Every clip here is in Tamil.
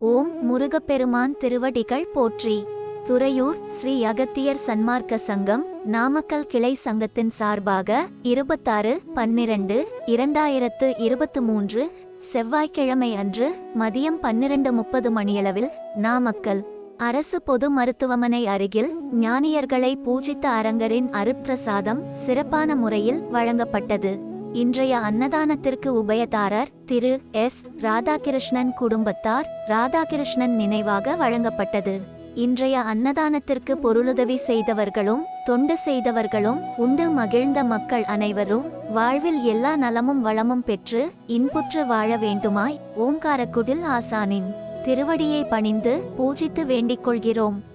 ஓம் முருகப்பெருமான் திருவடிகள் போற்றி. துறையூர் ஸ்ரீ அகத்தியர் சன்மார்க்க சங்கம் நாமக்கல் கிளை சங்கத்தின் சார்பாக இருபத்தாறு பன்னிரண்டு இரண்டாயிரத்து இருபத்து மூன்று செவ்வாய்க்கிழமை அன்று மதியம் பன்னிரண்டு முப்பது மணியளவில் நாமக்கல் அரசு பொது மருத்துவமனை அருகில் ஞானியர்களை பூஜித்த அரங்கரின் அருட்பிரசாதம் சிறப்பான முறையில் வழங்கப்பட்டது. இன்றைய அன்னதானத்திற்கு உபயதாரர் திரு எஸ். ராதாகிருஷ்ணன் குடும்பத்தார் ராதாகிருஷ்ணன் நினைவாக வழங்கப்பட்டது. இன்றைய அன்னதானத்திற்கு பொருளுதவி செய்தவர்களும் தொண்டு செய்தவர்களும் உண்டு மகிழ்ந்த மக்கள் அனைவரும் வாழ்வில் எல்லா நலமும் வளமும் பெற்று இன்புற்று வாழ வேண்டுமாய் ஓங்காரக்குடில் ஆசானின் திருவடியை பணிந்து பூஜித்து வேண்டிக் கொள்கிறோம்.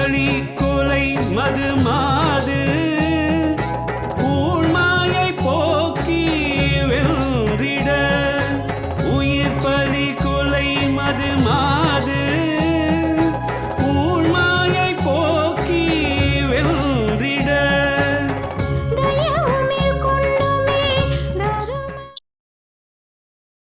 பழி கொலை மது மாது.